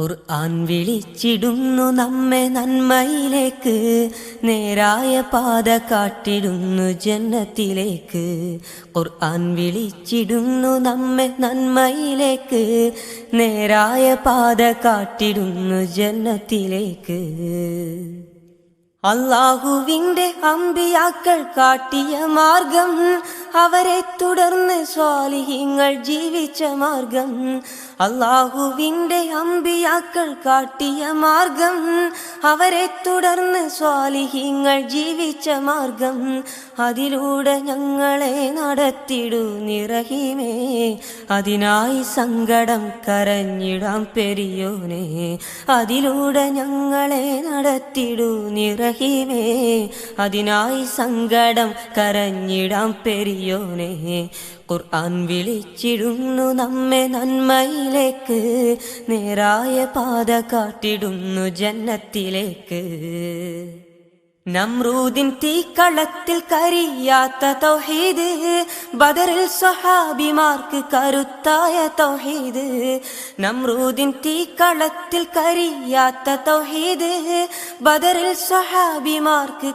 ഖുർആൻ വിളിച്ചിടുന്നു നമ്മെ നന്മയിലേക്ക്. നേരായ പാത കാട്ടിടുന്നു ജന്നത്തിലേക്ക്. ഖുർആൻ വിളിച്ചിടുന്നു നമ്മെ നന്മയിലേക്ക്. നേരായ പാത കാട്ടിടുന്നു ജന്നത്തിലേക്ക്. അള്ളാഹുവിന്റെ അമ്പിയാക്കൾ കാട്ടിയ മാർഗം അവരെ തുടർന്ന് സ്വാലിഹിങ്ങൾ ജീവിച്ച മാർഗം. അള്ളാഹുവിന്റെ അമ്പിയാക്കൾ കാട്ടിയ മാർഗം അവരെ തുടർന്ന് സ്വാലിഹിങ്ങൾ ജീവിച്ച മാർഗം അതിലൂടെ ഞങ്ങളെ നടത്തിടൂ നിറഹിമേ. അതിനായി സങ്കടം കരഞ്ഞിടാം പെരിയോനെ. അതിലൂടെ ഞങ്ങളെ നടത്തിടൂ നിറഹിമേ. അതിനായി സങ്കടം കരഞ്ഞിടാം പെരിയോനെ. ഖുർആൻ വിളിച്ചിടുന്നു നമ്മെ നന്മയിലേക്ക്. നേരായ പാത കാട്ടിടുന്നു ജന്നത്തിലേക്ക്. നമ്രൂദിൻ തീക്കളത്തിൽ കരിയാത്ത തൗഹീദ് ബദറിൽ സ്വഹാബിമാർക്ക് കരുത്തായ തൗഹീദ്. നമ്രൂദിൻ തീക്കളത്തിൽ കരിയാത്ത തൗഹീദ് ബദറിൽ സ്വഹാബിമാർക്ക്